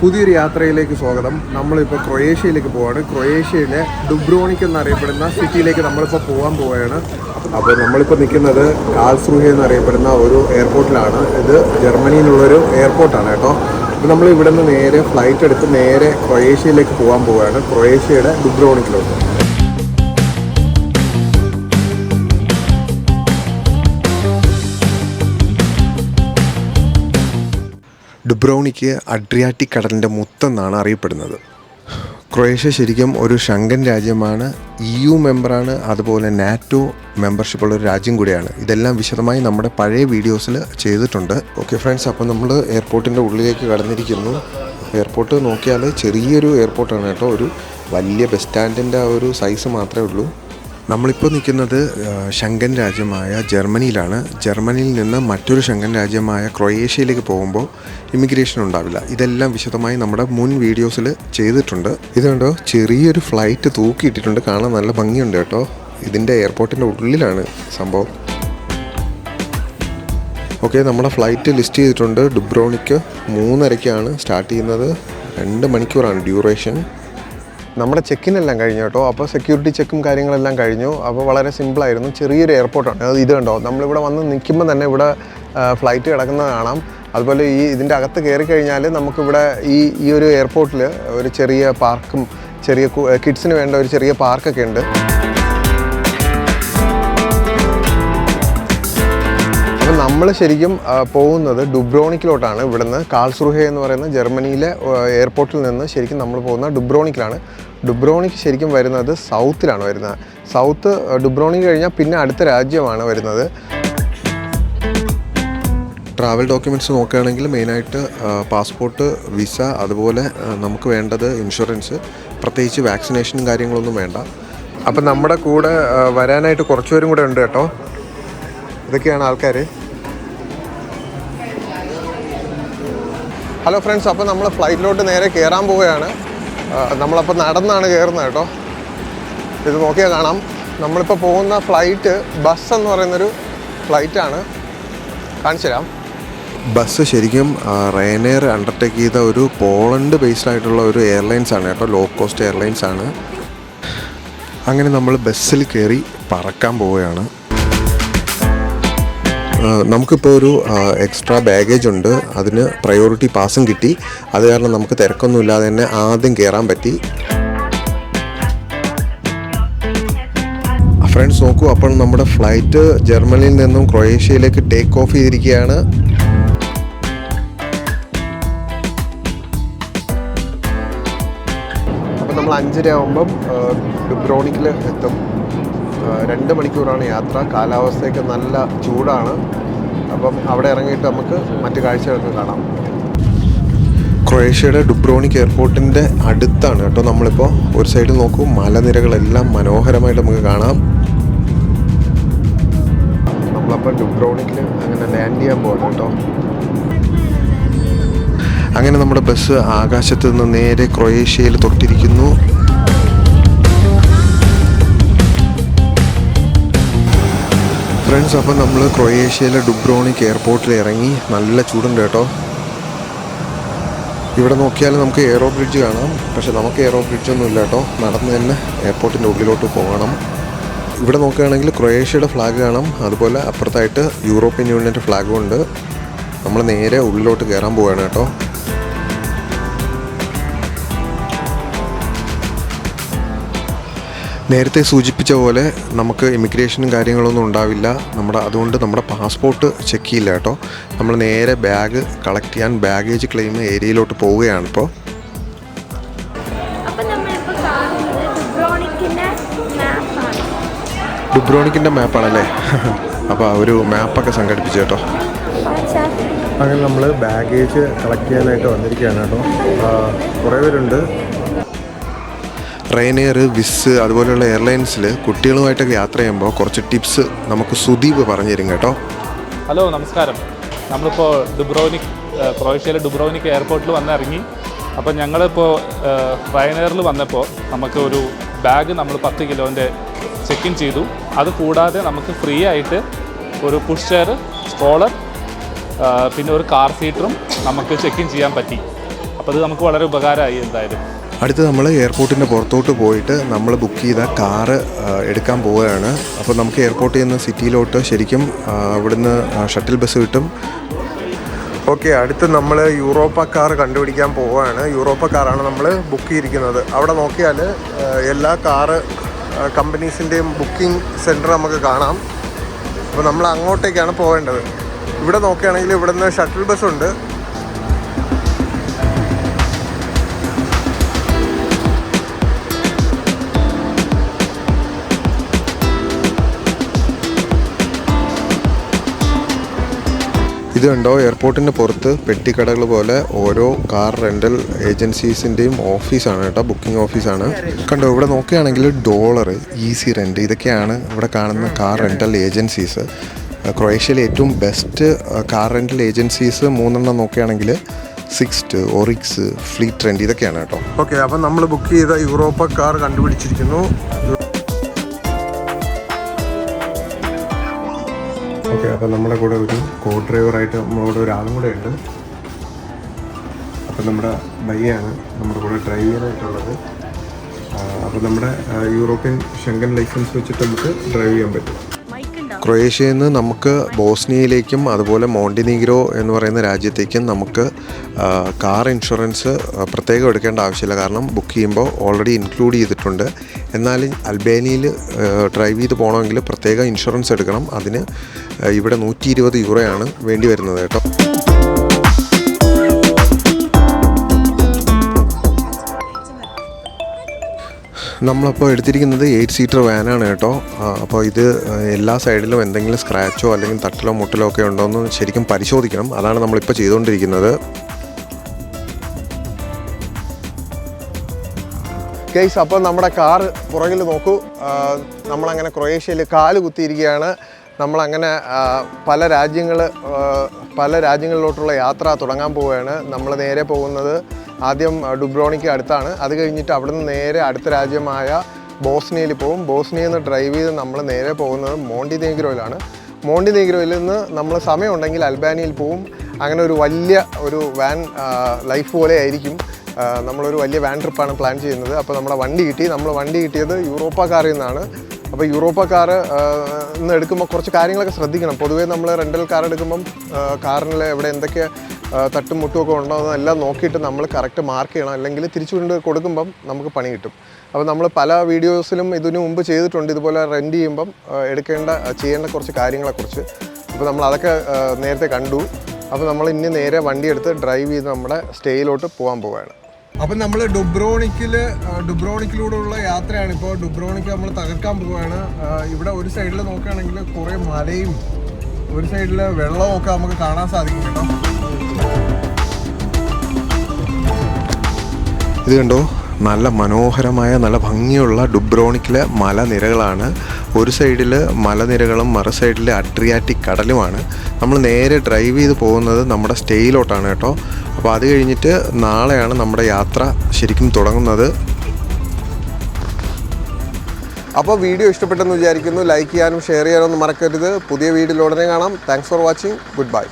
പുതിയൊരു യാത്രയിലേക്ക് സ്വാഗതം. നമ്മളിപ്പോൾ ക്രൊയേഷ്യയിലേക്ക് പോവാണ്. ക്രൊയേഷ്യയിലെ ഡുബ്രോണിക് എന്നറിയപ്പെടുന്ന സിറ്റിയിലേക്ക് നമ്മളിപ്പോൾ പോകാൻ പോവുകയാണ് അപ്പോൾ നമ്മളിപ്പോൾ നിൽക്കുന്നത് കാൽസ്രൂഹ എന്നറിയപ്പെടുന്ന ഒരു എയർപോർട്ടിലാണ്. ഇത് ജർമ്മനിയിലുള്ളൊരു എയർപോർട്ടാണ് കേട്ടോ. അപ്പോൾ നമ്മൾ ഇവിടെ നിന്ന് നേരെ ഫ്ലൈറ്റ് എടുത്ത് നേരെ ക്രൊയേഷ്യയിലേക്ക് പോകാൻ പോവുകയാണ് ക്രൊയേഷ്യയുടെ ഡുബ്രോണിക്കിലോട്ട് ഡുബ്രോണിക്ക് അഡ്രിയാറ്റിക് കടലിന്റെ മുത്തെന്നാണ് അറിയപ്പെടുന്നത്. ക്രൊയേഷ്യ ശരിക്കും ഒരു ശങ്കൻ രാജ്യമാണ്. ഇ യു മെമ്പറാണ്. അതുപോലെ നാറ്റോ മെമ്പർഷിപ്പുള്ള ഒരു രാജ്യം കൂടിയാണ്. ഇതെല്ലാം വിശദമായി നമ്മുടെ പഴയ വീഡിയോസിൽ ചെയ്തിട്ടുണ്ട്. ഓക്കെ ഫ്രണ്ട്സ് അപ്പോൾ നമ്മൾ എയർപോർട്ടിന്റെ ഉള്ളിലേക്ക് കടന്നിരിക്കുന്നു. എയർപോർട്ട് നോക്കിയാൽ ചെറിയൊരു എയർപോർട്ടാണ് കേട്ടോ. ഒരു വലിയ ബസ് സ്റ്റാൻഡിന്റെ ആ ഒരു സൈസ് മാത്രമേ ഉള്ളൂ. നമ്മളിപ്പോൾ നിൽക്കുന്നത് ശങ്കൻ രാജ്യമായ ജർമ്മനിയിലാണ്. ജർമ്മനിയിൽ നിന്ന് മറ്റൊരു ശങ്കൻ രാജ്യമായ ക്രൊയേഷ്യയിലേക്ക് പോകുമ്പോൾ ഇമിഗ്രേഷൻ ഉണ്ടാവില്ല. ഇതെല്ലാം വിശദമായി നമ്മുടെ മുൻ വീഡിയോസിൽ ചെയ്തിട്ടുണ്ട്. ഇതുണ്ടോ ചെറിയൊരു ഫ്ലൈറ്റ് തൂക്കിയിട്ടിട്ടുണ്ട്. കാണാൻ നല്ല ഭംഗിയുണ്ട് കേട്ടോ. ഇതിന്റെ എയർപോർട്ടിന്റെ ഉള്ളിലാണ് സംഭവം. ഓക്കെ നമ്മുടെ ഫ്ലൈറ്റ് ലിസ്റ്റ് ചെയ്തിട്ടുണ്ട്. ഡുബ്രോണിക്ക് മൂന്നരയ്ക്കാണ് സ്റ്റാർട്ട് ചെയ്യുന്നത്. രണ്ട് മണിക്കൂറാണ് ഡ്യൂറേഷൻ. നമ്മുടെ ചെക്കിനെല്ലാം കഴിഞ്ഞു കേട്ടോ. അപ്പോൾ സെക്യൂരിറ്റി ചെക്കും കാര്യങ്ങളെല്ലാം കഴിഞ്ഞു. അപ്പോൾ വളരെ സിമ്പിളായിരുന്നു ചെറിയൊരു എയർപോർട്ടാണ് അത് ഇത് കണ്ടോ? നമ്മളിവിടെ വന്ന് നിൽക്കുമ്പോൾ തന്നെ ഇവിടെ ഫ്ലൈറ്റ് കിടക്കുന്നത് കാണാം. അതുപോലെ ഈ ഇതിന്റെ അകത്ത് കയറി കഴിഞ്ഞാൽ നമുക്കിവിടെ ഈ ഈ ഒരു എയർപോർട്ടിൽ ഒരു ചെറിയ പാർക്കും ചെറിയ കിഡ്സിന് വേണ്ട ഒരു ചെറിയ പാർക്കൊക്കെ ഉണ്ട്. നമ്മൾ ശരിക്കും പോകുന്നത് ഡുബ്രോണിക്കിലോട്ടാണ്. ഇവിടുന്ന് കാൽസ്രുഹ എന്ന് പറയുന്ന ജർമ്മനിയിലെ എയർപോർട്ടിൽ നിന്ന് ശരിക്കും നമ്മൾ പോകുന്ന ഡുബ്രോണിക്കിലാണ്. ഡുബ്രോണിക്ക് ശരിക്കും വരുന്നത് സൗത്തിലാണ് വരുന്നത്. സൗത്ത് ഡുബ്രോണി കഴിഞ്ഞാൽ പിന്നെ അടുത്ത രാജ്യമാണ് വരുന്നത്. ട്രാവൽ ഡോക്യുമെന്റ്സ് നോക്കുകയാണെങ്കിൽ മെയിനായിട്ട് പാസ്പോർട്ട് വിസ അതുപോലെ നമുക്ക് വേണ്ടത് ഇൻഷുറൻസ് പ്രത്യേകിച്ച് വാക്സിനേഷനും കാര്യങ്ങളൊന്നും വേണ്ട. അപ്പം നമ്മുടെ കൂടെ വരാനായിട്ട് കുറച്ചുപേരും കൂടെ ഉണ്ട് കേട്ടോ. ഇതൊക്കെയാണ് ആൾക്കാർ ഹലോ ഫ്രണ്ട്സ് അപ്പോൾ നമ്മൾ ഫ്ലൈറ്റിലോട്ട് നേരെ കയറാൻ പോവുകയാണ്. നമ്മളപ്പോൾ നടന്നാണ് കയറുന്നത് കേട്ടോ. ഇത് നോക്കിയാൽ കാണാം. നമ്മളിപ്പോൾ പോകുന്ന ഫ്ലൈറ്റ് ബസ് എന്ന് പറയുന്നൊരു ഫ്ലൈറ്റാണ് കാണിച്ചു തരാം. ബസ് ശരിക്കും റെയനെയർ അണ്ടർടേക്ക് ചെയ്ത ഒരു പോളണ്ട് ബേസ്ഡ് ആയിട്ടുള്ള ഒരു എയർലൈൻസ് ആണ് കേട്ടോ. ലോ കോസ്റ്റ് എയർലൈൻസ് ആണ്. അങ്ങനെ നമ്മൾ ബസ്സിൽ കയറി പറക്കാൻ പോവുകയാണ്. നമുക്കിപ്പോൾ ഒരു എക്സ്ട്രാ ബാഗേജ് ഉണ്ട്. അതിന് പ്രയോറിറ്റി പാസും കിട്ടി. അത് കാരണം നമുക്ക് തിരക്കൊന്നും ഇല്ലാതെ തന്നെ ആദ്യം കയറാൻ പറ്റി. ഫ്രണ്ട്സ് നോക്കൂ അപ്പോൾ നമ്മുടെ ഫ്ലൈറ്റ് ജർമ്മനിയിൽ നിന്നും ക്രൊയേഷ്യയിലേക്ക് ടേക്ക് ഓഫ് ചെയ്തിരിക്കുകയാണ്. അപ്പം നമ്മൾ അഞ്ചര ആകുമ്പം ഡുബ്രോണിക്കിൽ എത്തും. രണ്ട് മണിക്കൂറാണ് യാത്ര. കാലാവസ്ഥയൊക്കെ നല്ല ചൂടാണ്. അപ്പം അവിടെ ഇറങ്ങിയിട്ട് നമുക്ക് മറ്റു കാഴ്ചകളൊക്കെ കാണാം. ക്രൊയേഷ്യയുടെ ഡുബ്രോണിക് എയർപോർട്ടിന്റെ അടുത്താണ് കേട്ടോ നമ്മളിപ്പോൾ ഒരു സൈഡിൽ നോക്കൂ മലനിരകളെല്ലാം മനോഹരമായിട്ട് നമുക്ക് കാണാം. നമ്മളപ്പോൾ ഡുബ്രോണിക്കിൽ അങ്ങനെ ലാൻഡ് ചെയ്യാൻ പോകണം കേട്ടോ. അങ്ങനെ നമ്മുടെ ബസ് ആകാശത്ത് നിന്ന് നേരെ ക്രൊയേഷ്യയിൽ തൊട്ടിരിക്കുന്നു. ഫ്രണ്ട്സ് അപ്പം നമ്മൾ ക്രൊയേഷ്യയിലെ ഡുബ്രോണിക് എയർപോർട്ടിൽ ഇറങ്ങി. നല്ല ചൂടുണ്ട് കേട്ടോ. ഇവിടെ നോക്കിയാൽ നമുക്ക് എയറോ ബ്രിഡ്ജ് കാണാം. പക്ഷെ നമുക്ക് എയറോ ബ്രിഡ്ജ് ഒന്നും ഇല്ല കേട്ടോ. നടന്ന് തന്നെ എയർപോർട്ടിന്റെ ഉള്ളിലോട്ട് പോകണം. ഇവിടെ നോക്കുകയാണെങ്കിൽ ക്രൊയേഷ്യയുടെ ഫ്ലാഗ് കാണാം. അതുപോലെ അപ്പുറത്തായിട്ട് യൂറോപ്യൻ യൂണിയന്റെ ഫ്ലാഗും ഉണ്ട്. നമ്മൾ നേരെ ഉള്ളിലോട്ട് കയറാൻ പോവുകയാണ് കേട്ടോ. നേരത്തെ സൂചിപ്പിച്ച പോലെ നമുക്ക് ഇമിഗ്രേഷനും കാര്യങ്ങളൊന്നും ഉണ്ടാവില്ല. നമ്മുടെ അതുകൊണ്ട് നമ്മുടെ പാസ്പോർട്ട് ചെക്ക് ചെയ്യില്ല കേട്ടോ. നമ്മൾ നേരെ ബാഗ് കളക്ട് ചെയ്യാൻ ബാഗേജ് ക്ലെയിം ഏരിയയിലോട്ട് പോവുകയാണ് ഇപ്പോൾ ഡുബ്രോണിക്കിന്റെ മാപ്പാണല്ലേ അപ്പോൾ ഒരു മാപ്പൊക്കെ സംഘടിപ്പിച്ചു കേട്ടോ. അങ്ങനെ നമ്മൾ ബാഗേജ് കളക്ട് ചെയ്യാനായിട്ട് വന്നിരിക്കുകയാണ് കേട്ടോ. കുറേ പേരുണ്ട്. റെയിനെയർ വിസ് അതുപോലെയുള്ള എയർലൈൻസിൽ കുട്ടികളുമായിട്ടൊക്കെ യാത്ര ചെയ്യുമ്പോൾ കുറച്ച് ടിപ്സ് നമുക്ക് സുദീപ് പറഞ്ഞു തരും കേട്ടോ. ഹലോ നമസ്കാരം. നമ്മളിപ്പോൾ ഡുബ്രോനിക് ക്രൊയേഷ്യയിലെ ഡുബ്രോനിക് എയർപോർട്ടിൽ വന്നിറങ്ങി. അപ്പോൾ ഞങ്ങളിപ്പോൾ റയനെയറിൽ വന്നപ്പോൾ നമുക്ക് ഒരു ബാഗ് നമ്മൾ പത്ത് കിലോന്റെ ചെക്ക് ഇൻ ചെയ്തു. അത് കൂടാതെ നമുക്ക് ഫ്രീ ആയിട്ട് ഒരു പുഷ് ചെയർ സ്ട്രോളർ പിന്നെ ഒരു കാർ സീറ്ററും നമുക്ക് ചെക്ക് ഇൻ ചെയ്യാൻ പറ്റി. അപ്പോൾ അത് നമുക്ക് വളരെ ഉപകാരമായി എന്തായാലും. അടുത്ത് നമ്മൾ എയർപോർട്ടിന്റെ പുറത്തോട്ട് പോയിട്ട് നമ്മൾ ബുക്ക് ചെയ്ത കാറ് എടുക്കാൻ പോവുകയാണ്. അപ്പോൾ നമുക്ക് എയർപോർട്ടിൽ നിന്ന് സിറ്റിയിലോട്ട് ശരിക്കും അവിടുന്ന് ഷട്ടിൽ ബസ് കിട്ടും. ഓക്കെ അടുത്ത് നമ്മൾ യൂറോപ്പ കാർ കണ്ടുപിടിക്കാൻ പോവുകയാണ്. യൂറോപ്പ കാറാണ് നമ്മൾ ബുക്ക് ചെയ്തിരിക്കുന്നത്. അവിടെ നോക്കിയാൽ എല്ലാ കാറ് കമ്പനീസിന്റെയും ബുക്കിംഗ് സെന്റർ നമുക്ക് കാണാം. അപ്പോൾ നമ്മൾ അങ്ങോട്ടേക്കാണ് പോകേണ്ടത് ഇവിടെ നോക്കുകയാണെങ്കിൽ ഇവിടുന്ന് ഷട്ടിൽ ബസ് ഇത് കണ്ടോ? എയർപോർട്ടിന് പുറത്ത് പെട്ടിക്കടകൾ പോലെ ഓരോ കാർ റെന്റൽ ഏജൻസീസിന്റെയും ഓഫീസാണ് കേട്ടോ. ബുക്കിംഗ് ഓഫീസാണ്. കണ്ടോ ഇവിടെ നോക്കുകയാണെങ്കിൽ ഡോളർ ഈസി റെന്റ് ഇതൊക്കെയാണ് ഇവിടെ കാണുന്ന കാർ റെന്റൽ ഏജൻസീസ്. ക്രൊയേഷ്യയിലെ ഏറ്റവും ബെസ്റ്റ് കാർ റെന്റൽ ഏജൻസീസ് മൂന്നെണ്ണം നോക്കുകയാണെങ്കിൽ സിക്സ്റ്റ് ഒറിക്സ് ഫ്ലീറ്റ് ട്രെൻഡ് ഇതൊക്കെയാണ് കേട്ടോ. ഓക്കെ അപ്പം നമ്മൾ ബുക്ക് ചെയ്ത യൂറോപ്പ കാർ കണ്ടുപിടിച്ചിരിക്കുന്നു. അപ്പം നമ്മുടെ കൂടെ ഒരു കോ ഡ്രൈവറായിട്ട് നമ്മളോട് ഒരാളും കൂടെ ഉണ്ട്. അപ്പം നമ്മുടെ ബൈയാണ് നമ്മുടെ കൂടെ ഡ്രൈവ് ചെയ്യാനായിട്ടുള്ളത്. അപ്പം നമ്മുടെ യൂറോപ്യൻ ഷെങ്കൻ ലൈസൻസ് വെച്ചിട്ട് നമുക്ക് ഡ്രൈവ് ചെയ്യാൻ പറ്റും. ക്രൊയേഷ്യയിൽ നിന്ന് നമുക്ക് ബോസ്നിയയിലേക്കും അതുപോലെ മോണ്ടിനീഗ്രോ എന്ന് പറയുന്ന രാജ്യത്തേക്കും നമുക്ക് കാർ ഇൻഷുറൻസ് പ്രത്യേകം എടുക്കേണ്ട ആവശ്യമില്ല. കാരണം ബുക്ക് ചെയ്യുമ്പോൾ ഓൾറെഡി ഇൻക്ലൂഡ് ചെയ്തിട്ടുണ്ട്. എന്നാൽ അൽബേനിയയിൽ ഡ്രൈവ് ചെയ്ത് പോകണമെങ്കിൽ പ്രത്യേകം ഇൻഷുറൻസ് എടുക്കണം. അതിന് ഇവിടെ നൂറ്റി ഇരുപത് യൂറോയാണ് വേണ്ടി വരുന്നത് കേട്ടോ. നമ്മളപ്പോൾ എടുത്തിരിക്കുന്നത് എയ്റ്റ് സീറ്റർ വാനാണ് കേട്ടോ. അപ്പോൾ ഇത് എല്ലാ സൈഡിലും എന്തെങ്കിലും സ്ക്രാച്ചോ അല്ലെങ്കിൽ തട്ടലോ മുട്ടലോ ഒക്കെ ഉണ്ടോ എന്ന് ശരിക്കും പരിശോധിക്കണം. അതാണ് നമ്മളിപ്പോൾ ചെയ്തുകൊണ്ടിരിക്കുന്നത്. കേസ് അപ്പോൾ നമ്മുടെ കാർ പുറകിൽ നോക്കൂ. നമ്മളങ്ങനെ ക്രൊയേഷ്യയിൽ കാൽ കുത്തിയിരിക്കുകയാണ്. നമ്മളങ്ങനെ പല രാജ്യങ്ങൾ പല രാജ്യങ്ങളിലോട്ടുള്ള യാത്ര തുടങ്ങാൻ പോവുകയാണ്. നമ്മൾ നേരെ പോകുന്നത് ആദ്യം ഡുബ്രോണിക്ക് അടുത്താണ്. അത് കഴിഞ്ഞിട്ട് അവിടുന്ന് നേരെ അടുത്ത രാജ്യമായ ബോസ്നിയയിൽ പോകും. ബോസ്നിയയിൽ നിന്ന് ഡ്രൈവ് ചെയ്ത് നമ്മൾ നേരെ പോകുന്നത് മോണ്ടി നെഗ്രോയിലാണ് മോണ്ടി നെഗ്രോയിൽ നിന്ന് നമ്മൾ സമയമുണ്ടെങ്കിൽ അൽബാനിയയിൽ പോവും അങ്ങനെ ഒരു വലിയ ഒരു വാൻ ലൈഫ് പോലെ ആയിരിക്കും. നമ്മളൊരു വലിയ വാൻ ട്രിപ്പാണ് പ്ലാൻ ചെയ്യുന്നത്. അപ്പോൾ നമ്മുടെ വണ്ടി കിട്ടി. നമ്മൾ വണ്ടി കിട്ടിയത് യൂറോപ്പ നിന്നാണ്. അപ്പോൾ യൂറോപ്പ കാർ എടുക്കുമ്പോൾ കുറച്ച് കാര്യങ്ങളൊക്കെ ശ്രദ്ധിക്കണം. പൊതുവേ നമ്മൾ റെന്റൽ കാർ എടുക്കുമ്പം കാറിൽ എവിടെ എന്തൊക്കെ തട്ടും മുട്ടും ഒക്കെ ഉണ്ടോ എന്നെല്ലാം നോക്കിയിട്ട് നമ്മൾ കറക്റ്റ് മാർക്ക് ചെയ്യണം. അല്ലെങ്കിൽ തിരിച്ചു കൊണ്ട് കൊടുക്കുമ്പം നമുക്ക് പണി കിട്ടും. അപ്പോൾ നമ്മൾ പല വീഡിയോസിലും ഇതിനു മുമ്പ് ചെയ്തിട്ടുണ്ട്. ഇതുപോലെ റെന്റ് ചെയ്യുമ്പം എടുക്കേണ്ട ചെയ്യേണ്ട കുറച്ച് കാര്യങ്ങളെക്കുറിച്ച് അപ്പോൾ നമ്മൾ അതൊക്കെ നേരത്തെ കണ്ടു. അപ്പോൾ നമ്മൾ ഇനി നേരെ വണ്ടി എടുത്ത് ഡ്രൈവ് ചെയ്ത് നമ്മുടെ സ്റ്റേയിലോട്ട് പോകാൻ പോവുകയാണ് അപ്പം നമ്മൾ ഡുബ്രോണിക്കിൽ ഡുബ്രോണിക്കിലൂടെയുള്ള യാത്രയാണ്. ഇപ്പോൾ ഡുബ്രോണിക്ക് നമ്മൾ തകർക്കാൻ പോവുകയാണ്. ഇവിടെ ഒരു സൈഡിൽ നോക്കുകയാണെങ്കിൽ കുറേ മലയും ഒരു സൈഡിൽ വെള്ളവും ഒക്കെ നമുക്ക് കാണാൻ സാധിക്കും കേട്ടോ ഇത് കണ്ടോ? നല്ല മനോഹരമായ നല്ല ഭംഗിയുള്ള ഡുബ്രോണിക്കിലെ മലനിരകളാണ്. ഒരു സൈഡിൽ മലനിരകളും മറു സൈഡിൽ അട്രിയാറ്റിക് കടലുമാണ്. നമ്മൾ നേരെ ഡ്രൈവ് ചെയ്ത് പോകുന്നത് നമ്മുടെ സ്റ്റേയിലോട്ടാണ് കേട്ടോ. അപ്പോൾ അത് കഴിഞ്ഞിട്ട് നാളെയാണ് നമ്മുടെ യാത്ര ശരിക്കും തുടങ്ങുന്നത്. അപ്പോൾ വീഡിയോ ഇഷ്ടപ്പെട്ടെന്ന് വിചാരിക്കുന്നു. ലൈക്ക് ചെയ്യാനും ഷെയർ ചെയ്യാനും ഒന്നും മറക്കരുത്. പുതിയ വീഡിയോയിൽ ഉടനെ കാണാം. Thanks for watching goodbye